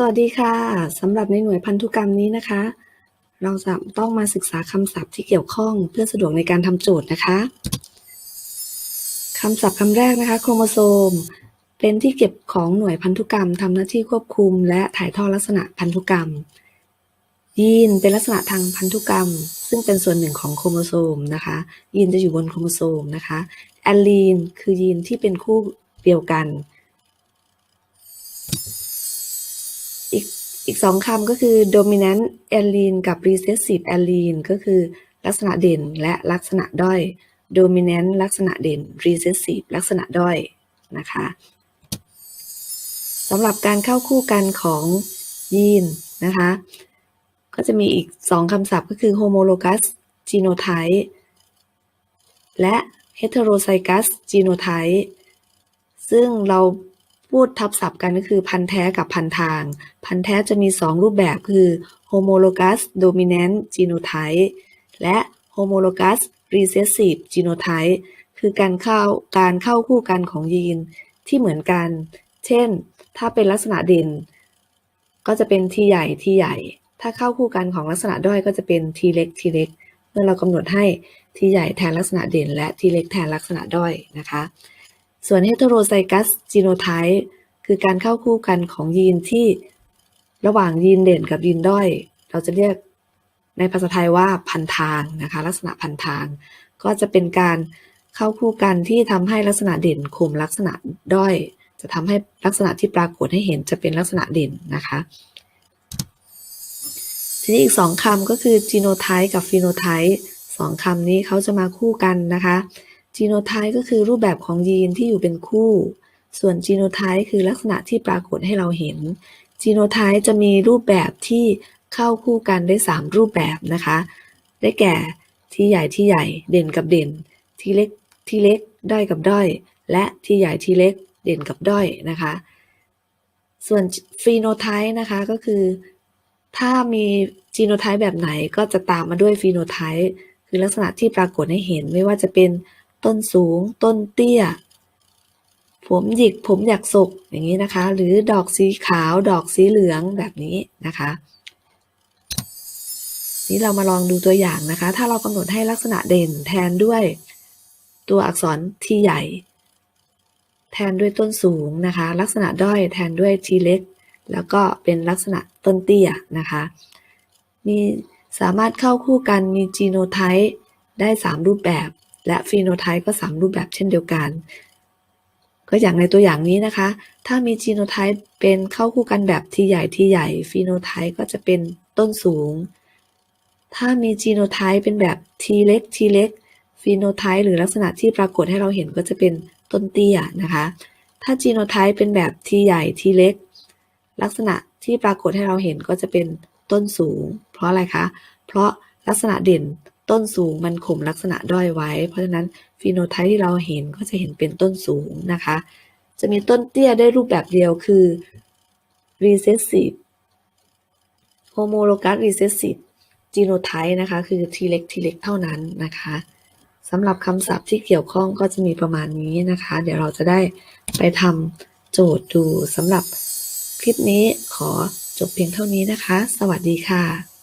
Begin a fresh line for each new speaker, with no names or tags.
สวัสดีค่ะสำหรับในหน่วยพันธุกรรมนี้นะคะ เราจะต้องมาศึกษาคำศัพท์ที่เกี่ยวข้องเพื่อสะดวกในการทำโจทย์นะคะคำศัพท์คำแรกนะคะ โครโมโซม เป็นที่เก็บของหน่วยพันธุกรรมทำหน้าที่ควบคุม และถ่ายทอดลักษณะพันธุกรรม ยีนเป็นลักษณะทางพันธุกรรม ซึ่งเป็นส่วนหนึ่งของโครโมโซมนะคะ ยีนจะอยู่บนโครโมโซมนะคะแอลลีนคือยีนที่เป็นคู่เดียวกัน อีกอีกสองคำก็คือ dominant allele กับ recessive allele ก็คือลักษณะเด่นและลักษณะด้อย dominant ลักษณะเด่น recessive ลักษณะด้อยนะคะสำหรับการเข้าคู่กันของยีนนะคะ ก็จะมีอีกสองคำศัพท์ก็คือ homologous genotype และ heterozygous genotype ซึ่งเรา พูดทับศัพท์กันก็คือพันธุ์แท้กับพันธุ์ทาง พันธุ์แท้จะมี 2 รูปแบบคือ homologous dominant genotype และ homologous recessive genotype คือการเข้าการเข้าคู่กันของยีนที่เหมือนกัน เช่น ถ้าเป็นลักษณะเด่น ก็จะเป็นทีใหญ่ทีใหญ่ ถ้าเข้าคู่กันของลักษณะด้อยก็จะเป็นทีเล็กทีเล็ก เมื่อเรากำหนดให้ทีใหญ่แทนลักษณะเด่น และทีเล็กแทนลักษณะด้อยนะคะ ส่วน heterozygous genotype คือการเข้าคู่กันของยีนที่ระหว่างยีนเด่นกับยีนด้อย เราจะเรียกในภาษาไทยว่าพันทางนะคะลักษณะพันทาง ก็จะเป็นการเข้าคู่กันที่ทำให้ลักษณะเด่นข่มลักษณะด้อย จะทำให้ลักษณะที่ปรากฏให้เห็นจะเป็นลักษณะเด่นนะคะ ทีนี้อีกสองคำก็คือ genotype กับ phenotype สองคำนี้เขาจะมาคู่กันนะคะ genotype ก็คือรูปแบบของยีนที่อยู่เป็นคู่ ส่วน genotype คือลักษณะที่ปรากฏให้เราเห็น genotype จะมีรูปแบบที่เข้าคู่กันได้ 3 รูปแบบนะคะ ได้แก่ที่ใหญ่ที่ใหญ่เด่นกับเด่น ที่เล็กที่เล็กด้อยกับด้อย และที่ใหญ่ที่เล็กเด่นกับด้อยนะคะ ส่วน phenotype นะคะก็คือ ถ้ามี genotype แบบไหนก็จะตามมาด้วย phenotype คือลักษณะที่ปรากฏให้เห็นไม่ว่าจะเป็น ต้นสูง ต้นเตี้ย ผมหยิกผมอยากศกอย่างนี้นะคะ หรือดอกสีขาวดอกสีเหลืองแบบนี้นะคะ นี้เรามาลองดูตัวอย่างนะคะ ถ้าเรากำหนดให้ลักษณะเด่นแทนด้วยตัวอักษรที่ใหญ่ แทนด้วยต้นสูงนะคะ ลักษณะด้อยแทนด้วยทีเล็ก แล้วก็เป็นลักษณะต้นเตี้ยนะคะ มีสามารถเข้าคู่กันมีจีโนไทป์ได้ 3 รูปแบบ และฟีโนไทป์ก็ 3 รูปแบบเช่นเดียวกัน ก็อย่างในตัวอย่างนี้นะคะ ถ้ามีจีโนไทป์เป็นเข้าคู่กันแบบทีใหญ่ทีใหญ่ฟีโนไทป์ก็จะเป็นต้นสูง ถ้ามีจีโนไทป์เป็นแบบทีเล็กทีเล็กฟีโนไทป์หรือลักษณะที่ปรากฏให้เราเห็นก็จะเป็นต้นเตี้ยนะคะ ถ้าจีโนไทป์เป็นแบบทีใหญ่ทีเล็ก ลักษณะที่ปรากฏให้เราเห็นก็จะเป็นต้นสูง เพราะอะไรคะ เพราะลักษณะเด่น ต้นสูงมันข่มลักษณะด้อยไว้ เพราะฉะนั้นฟีโนไทป์ที่เราเห็นก็จะเห็นเป็นต้นสูงนะคะ จะมีต้นเตี้ยได้รูปแบบเดียวคือ recessive homologous recessive genotype นะคะ คือทีเล็กทีเล็กเท่านั้นนะคะสำหรับคำศัพท์ที่เกี่ยวข้องก็จะมีประมาณนี้นะคะ เดี๋ยวเราจะได้ไปทำโจทย์ดูสำหรับคลิปนี้ขอจบเพียงเท่านี้นะคะ สวัสดีค่ะ